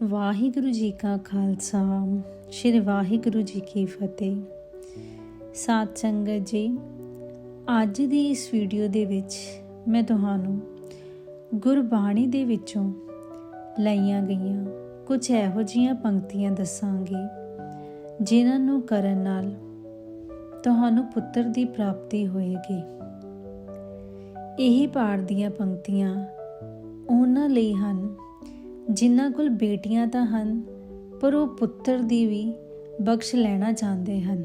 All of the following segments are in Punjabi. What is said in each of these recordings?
ਵਾਹਿਗੁਰੂ ਜੀ ਕਾ ਖਾਲਸਾ, ਸ੍ਰੀ ਵਾਹਿਗੁਰੂ ਜੀ ਕੀ ਫਤਿਹ। ਸਾਧ ਸੰਗਤ ਜੀ, ਅੱਜ ਦੀ ਇਸ ਵੀਡੀਓ ਦੇ ਵਿੱਚ ਮੈਂ ਤੁਹਾਨੂੰ ਗੁਰਬਾਣੀ ਦੇ ਵਿੱਚੋਂ ਲਈਆਂ ਗਈਆਂ ਕੁਝ ਇਹੋ ਜਿਹੀਆਂ ਪੰਕਤੀਆਂ ਦੱਸਾਂਗੀ, ਜਿਨ੍ਹਾਂ ਨੂੰ ਕਰਨ ਨਾਲ ਤੁਹਾਨੂੰ ਪੁੱਤਰ ਦੀ ਪ੍ਰਾਪਤੀ ਹੋਏਗੀ। ਇਹ ਪਾੜ ਦੀਆਂ ਪੰਕਤੀਆਂ ਉਹਨਾਂ ਲਈ ਹਨ ਜਿਨ੍ਹਾਂ ਕੋਲ ਬੇਟੀਆਂ ਤਾਂ ਹਨ, ਪਰ ਉਹ ਪੁੱਤਰ ਦੀ ਵੀ ਬਖਸ਼ ਲੈਣਾ ਚਾਹੁੰਦੇ ਹਨ।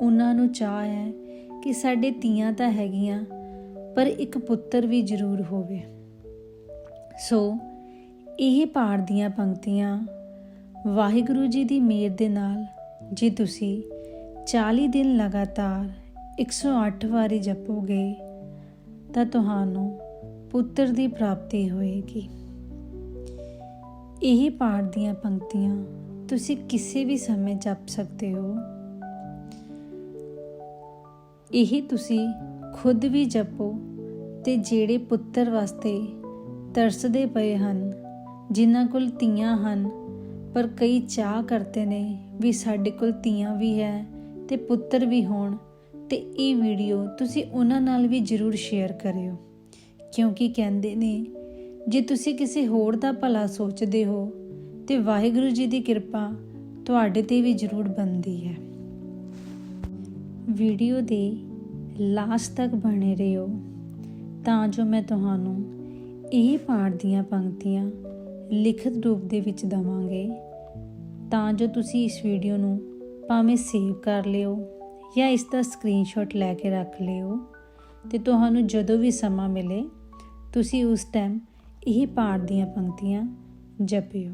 ਉਹਨਾਂ ਨੂੰ ਚਾਹ ਹੈ ਕਿ ਸਾਡੇ ਤੀਆਂ ਤਾਂ ਹੈਗੀਆਂ, ਪਰ ਇੱਕ ਪੁੱਤਰ ਵੀ ਜ਼ਰੂਰ ਹੋਵੇ। ਸੋ, ਇਹ ਪਾਠ ਦੀਆਂ ਪੰਕਤੀਆਂ ਵਾਹਿਗੁਰੂ ਜੀ ਦੀ ਮਿਹਰ ਦੇ ਨਾਲ ਜੇ ਤੁਸੀਂ 40 ਦਿਨ ਲਗਾਤਾਰ 108 ਵਾਰੀ ਜਪੋਗੇ, ਤਾਂ ਤੁਹਾਨੂੰ ਪੁੱਤਰ ਦੀ ਪ੍ਰਾਪਤੀ ਹੋਏਗੀ। ਇਹ ਪਾਠ ਦੀਆਂ ਪੰਕਤੀਆਂ ਤੁਸੀਂ ਕਿਸੇ ਵੀ ਸਮੇਂ ਜਪ ਸਕਦੇ ਹੋ। ਇਹ ਤੁਸੀਂ ਖੁਦ ਵੀ ਜਪੋ ਤੇ ਜਿਹੜੇ ਪੁੱਤਰ ਵਾਸਤੇ ਤਰਸਦੇ ਪਏ ਹਨ, ਜਿਨ੍ਹਾਂ ਕੋਲ ਧੀਆਂ ਹਨ, ਪਰ ਕਈ ਚਾਹ ਕਰਦੇ ਨੇ ਵੀ ਸਾਡੇ ਕੋਲ ਧੀਆਂ ਵੀ ਹੈ ਤੇ ਪੁੱਤਰ ਵੀ ਹੋਣ, ਤੇ ਇਹ ਵੀਡੀਓ ਤੁਸੀਂ ਉਹਨਾਂ ਨਾਲ ਵੀ ਜ਼ਰੂਰ ਸ਼ੇਅਰ ਕਰਿਓ। ਕਿਉਂਕਿ ਕਹਿੰਦੇ ਨੇ ਜੇ ਤੁਸੀਂ ਕਿਸੇ ਹੋਰ ਦਾ ਭਲਾ ਸੋਚਦੇ ਹੋ, ਤੇ ਵਾਹਿਗੁਰੂ ਜੀ ਦੀ ਕਿਰਪਾ ਤੁਹਾਡੇ ਤੇ ਵੀ ਜ਼ਰੂਰ ਬਣਦੀ ਹੈ। ਵੀਡੀਓ ਦੇ ਲਾਸਟ ਤੱਕ ਬਣੇ ਰਹੋ, ਤਾਂ ਜੋ ਮੈਂ ਤੁਹਾਨੂੰ ਇਹ ਪਾਠ ਦੀਆਂ ਪੰਕਤੀਆਂ ਲਿਖਤ ਰੂਪ ਦੇ ਵਿੱਚ ਦਵਾਂਗੇ। ਤਾਂ ਜੋ ਤੁਸੀਂ ਇਸ ਵੀਡੀਓ ਨੂੰ ਭਾਵੇਂ ਸੇਵ ਕਰ ਲਿਓ ਜਾਂ ਇਸ ਦਾ ਸਕਰੀਨਸ਼ਾਟ ਲੈ ਕੇ ਰੱਖ ਲਿਓ, ਤੇ ਤੁਹਾਨੂੰ ਜਦੋਂ ਵੀ ਸਮਾਂ ਮਿਲੇ, ਤੁਸੀਂ ਉਸ ਟਾਈਮ ਇਹ ਪਾਠ ਦੀਆਂ ਪੰਕਤੀਆਂ ਜਪਿਓ।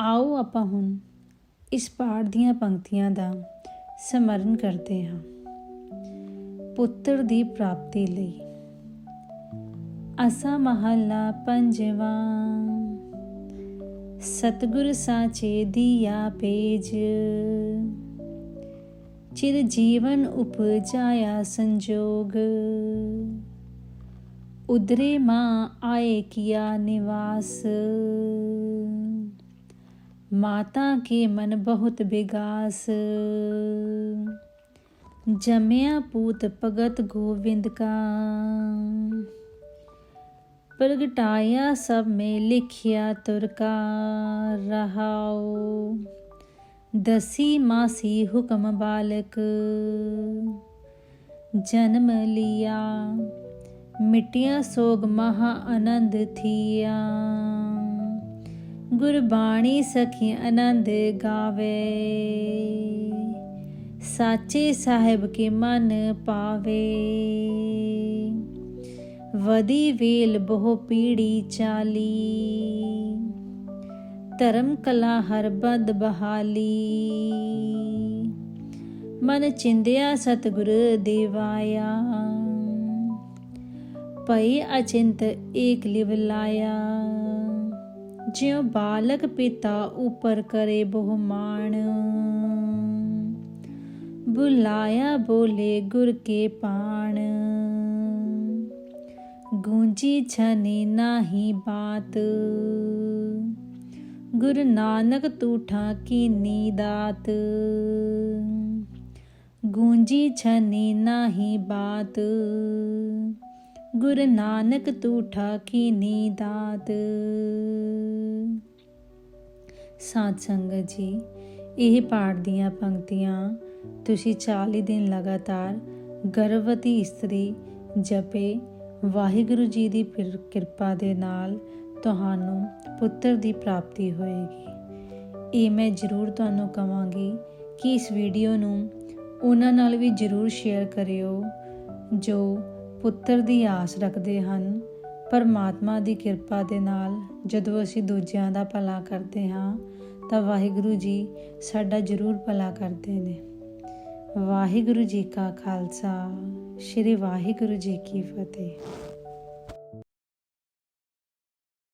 ਆਓ ਆਪਾਂ ਹੁਣ ਇਸ ਪਾਠ ਦੀਆਂ ਪੰਕਤੀਆਂ ਦਾ ਸਮਰਨ ਕਰਦੇ ਹਾਂ। ਪੁੱਤਰ ਦੀ ਪ੍ਰਾਪਤੀ ਲਈ। ਅਸਾ ਮਹੱਲਾ ਪੰਜਵਾਂ। ਸਤਗੁਰ ਸਾਚੇ ਦੀਆ ਪੇਜ। ਚਿਰ ਜੀਵਨ ਉਪਜਾਇਆ ਸੰਜੋਗ। ਉਦਰੇ ਮਾਂ ਆਏ ਕੀਆ ਨਿਵਾਸ। ਮਾਤਾ ਕੇ ਮਨ ਬਹੁਤ ਬਿਗਾਸ। ਜਮਿਆ ਪੂਤ ਭਗਤ ਗੋਵਿੰਦ ਕਾ। ਪ੍ਰਗਟਾਇਆ ਸਭ ਮੇ ਲਿਖਿਆ ਤੁਰ ਕਾ ਰਹਾਉ। ਦਸੀ ਮਾਸੀ ਹੁਕਮ ਬਾਲਕ। ਜਨਮ ਲਿਆ। ਮਿਟਿਆ ਸੋਗ ਮਹਾ ਆਨੰਦ ਥੀਆ। ਗੁਰਬਾਣੀ ਸਖੀ ਆਨੰਦ ਗਾਵੇ। ਸਾਚੇ ਸਾਹਿਬ ਕੇ ਮਨ ਪਾਵੇ। ਵਦੀ ਵੇਲ ਬਹੁ ਪੀੜੀ ਚਾਲੀ। ਧਰਮ ਕਲਾ ਹਰ ਬਦ ਬਹਾਲੀ। ਮਨ ਚਿੰਦਿਆ ਸਤਿਗੁਰ ਦੇਵਾਇਆ। ਪਈ ਅਚਿੰਤ ਏਕ ਲਿਵ ਲਾਇਆ। ਜਿਉ ਬਾਲਕ ਪਿਤਾ ਉਪਰ ਕਰੇ ਬਹੁ ਮਾਣ ਬੁਲਾਇਆ ਬੋਲੇ ਗੁਰ ਕੇ ਪਾਣ। ਗੂੰਜੀ ਛਨੀ ਨਾਹੀ ਬਾਤ। ਗੁਰ ਨਾਨਕ ਤੂਠਾ ਕੀਨੀ ਦਾਤ ਗੂੰਜੀ ਛਨੀ ਨਾਹੀ ਬਾਤ। ਗੁਰ ਨਾਨਕ ਤੂਠਾ ਨੀ ਦਾਤ ਸਾਧ ਸੰਗਤ ਜੀ, ਇਹ ਪਾਠ ਦੀਆਂ ਪੰਕਤੀਆਂ, ਤੁਸੀਂ 40 ਦਿਨ ਲਗਾਤਾਰ ਗਰਭਵਤੀ ਇਸਤਰੀ ਜਪੇ, ਵਾਹਿਗੁਰੂ ਜੀ ਦੀ ਕਿਰਪਾ ਦੇ ਨਾਲ ਤੁਹਾਨੂੰ ਪੁੱਤਰ ਦੀ ਪ੍ਰਾਪਤੀ ਹੋਏਗੀ। ਇਹ ਮੈਂ ਜ਼ਰੂਰ ਤੁਹਾਨੂੰ ਕਵਾਂਗੀ ਕਿ ਇਸ ਵੀਡੀਓ ਨੂੰ ਉਹਨਾਂ ਨਾਲ ਵੀ ਜ਼ਰੂਰ ਸ਼ੇਅਰ ਕਰਿਓ, ਜੋ ਪੁੱਤਰ ਦੀ ਆਸ ਰੱਖਦੇ ਹਨ। ਪਰਮਾਤਮਾ ਦੀ ਕਿਰਪਾ ਦੇ ਨਾਲ ਜਦੋਂ ਅਸੀਂ ਦੂਜਿਆਂ ਦਾ ਭਲਾ ਕਰਦੇ ਹਾਂ, ਤਾਂ ਵਾਹਿਗੁਰੂ ਜੀ ਸਾਡਾ ਜ਼ਰੂਰ ਭਲਾ ਕਰਦੇ ਨੇ। ਵਾਹਿਗੁਰੂ ਜੀ ਕਾ ਖਾਲਸਾ, ਸ੍ਰੀ ਵਾਹਿਗੁਰੂ ਜੀ ਕੀ ਫਤਿਹ।